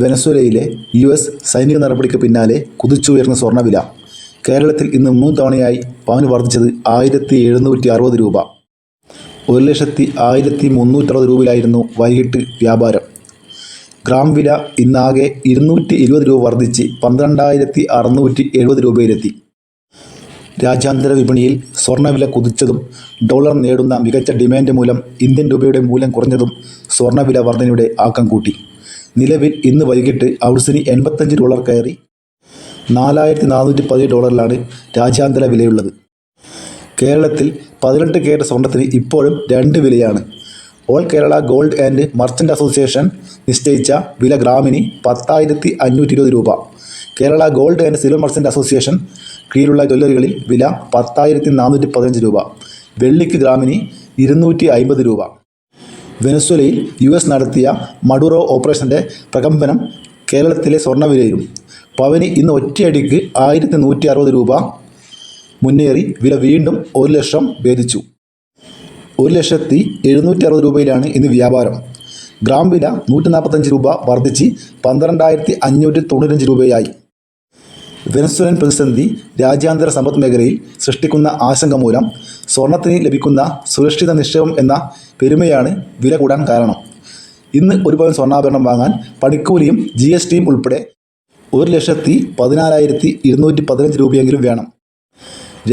വെനസ്വേലയിലെ U S സൈനിക നടപടിക്ക് പിന്നാലെ കുതിച്ചുയർന്ന സ്വർണവില കേരളത്തിൽ ഇന്ന് മൂന്ന് തവണയായി പവന് വർദ്ധിച്ചത് ആയിരത്തി എഴുന്നൂറ്റി അറുപത് രൂപ. ഒരു ലക്ഷത്തി ആയിരത്തി മുന്നൂറ്ററുപത് രൂപയിലായിരുന്നു വൈകിട്ട് വ്യാപാരം. ഗ്രാം വില ഇന്നാകെ ഇരുന്നൂറ്റി ഇരുപത് രൂപ വർദ്ധിച്ച് പന്ത്രണ്ടായിരത്തി അറുന്നൂറ്റി എഴുപത് രൂപയിലെത്തി. രാജ്യാന്തര വിപണിയിൽ സ്വർണവില കുതിച്ചതും ഡോളർ നേടുന്ന മികച്ച ഡിമാൻഡ് മൂലം ഇന്ത്യൻ രൂപയുടെ മൂല്യം കുറഞ്ഞതും സ്വർണവില വർധനയുടെ ആക്കം കൂട്ടി. നിലവിൽ ഇന്ന് വൈകിട്ട് ഔൺസിന് എൺപത്തഞ്ച് ഡോളർ കയറി നാലായിരത്തി നാനൂറ്റി പതിനേഴ് ഡോളറിലാണ് രാജ്യാന്തര വിലയുള്ളത്. കേരളത്തിൽ പതിനെട്ട് കേരള സ്വർണത്തിന് ഇപ്പോഴും രണ്ട് വിലയാണ്. All Kerala Gold and Merchant Association നിശ്ചയിച്ച വില ഗ്രാമിന് പത്തായിരത്തി അഞ്ഞൂറ്റി ഇരുപത് രൂപ. Kerala Gold and Silver Merchant Association കീഴിലുള്ള ജ്വല്ലറികളിൽ വില പത്തായിരത്തി നാനൂറ്റി പതിനഞ്ച് രൂപ. വെള്ളിക്ക് ഗ്രാമിന് ഇരുന്നൂറ്റി അമ്പത് രൂപ. വെനസ്വലയിൽ യു എസ് നടത്തിയ മഡുറോ ഓപ്പറേഷന്റെ പ്രകമ്പനം കേരളത്തിലെ സ്വർണവിലയിലും പവന് ഇന്ന് ഒറ്റയടിക്ക് ആയിരത്തി നൂറ്റി അറുപത് രൂപ മുന്നേറി വില വീണ്ടും ഒരു ലക്ഷം ഭേദിച്ചു. ഒരു ലക്ഷത്തി എഴുന്നൂറ്റി അറുപത് രൂപയിലാണ് ഇന്ന് വ്യാപാരം. ഗ്രാം വില നൂറ്റി നാൽപ്പത്തഞ്ച് രൂപ വർദ്ധിച്ച് പന്ത്രണ്ടായിരത്തി അഞ്ഞൂറ്റി തൊണ്ണൂറ്റഞ്ച് രൂപയായി. വെനസ്വലൻ പ്രതിസന്ധി രാജ്യാന്തര സമ്പദ് മേഖലയിൽ സൃഷ്ടിക്കുന്ന ആശങ്ക മൂലം സ്വർണത്തിന് ലഭിക്കുന്ന സുരക്ഷിത നിക്ഷേപം എന്ന പെരുമയാണ് വില കൂടാൻ കാരണം. ഇന്ന് ഒരു പവൻ സ്വർണാഭരണം വാങ്ങാൻ പണിക്കൂലിയും ജി എസ് ടിയും ഉൾപ്പെടെ ഒരു ലക്ഷത്തി പതിനാലായിരത്തി ഇരുന്നൂറ്റി പതിനഞ്ച് രൂപയെങ്കിലും വേണം.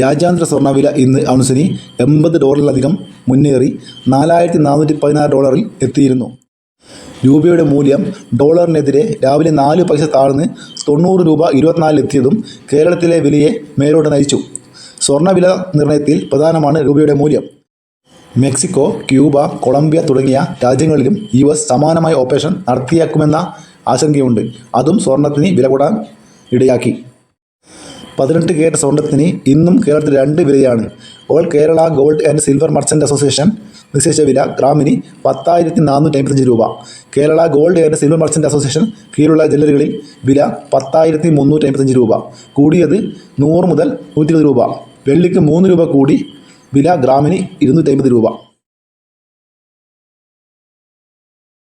രാജ്യാന്തര സ്വർണവില ഇന്ന് ഔൺസിന് എൺപത് ഡോളറിലധികം മുന്നേറി നാലായിരത്തി നാനൂറ്റി പതിനാറ് ഡോളറിൽ എത്തിയിരുന്നു. രൂപയുടെ മൂല്യം ഡോളറിനെതിരെ രാവിലെ നാല് പൈസ താഴ്ന്ന് തൊണ്ണൂറ് രൂപ ഇരുപത്തിനാലിലെത്തിയതും കേരളത്തിലെ വിലയെ മേലോട്ട് നയിച്ചു. സ്വർണവില നിർണയത്തിൽ പ്രധാനമാണ് രൂപയുടെ മൂല്യം. മെക്സിക്കോ ക്യൂബ കൊളംബിയ തുടങ്ങിയ രാജ്യങ്ങളിലും യു എസ് സമാനമായ ഓപ്പറേഷൻ നടത്തിയേക്കുമെന്ന ആശങ്കയുണ്ട്. അതും സ്വർണത്തിന് വില കൂടാൻ ഇടയാക്കി. പതിനെട്ട് കേരള സ്വർണത്തിന് ഇന്നും കേരളത്തിൽ രണ്ട് വിലയാണ്. All Kerala Gold and Silver Merchant Association നിശ്ചയിച്ച വില ഗ്രാമിന് പത്തായിരത്തി നാനൂറ്റി അമ്പത്തഞ്ച് രൂപ. Kerala Gold and Silver Merchant Association കീഴിലുള്ള ജ്വല്ലറികളിൽ വില പത്തായിരത്തി മുന്നൂറ്റി അമ്പത്തഞ്ച് രൂപ. കൂടിയത് നൂറ് മുതൽ നൂറ്റി രൂപ. വെള്ളിക്ക് മൂന്ന് രൂപ കൂടി വില ഗ്രാമിന് ഇരുന്നൂറ്റി അമ്പത് രൂപ.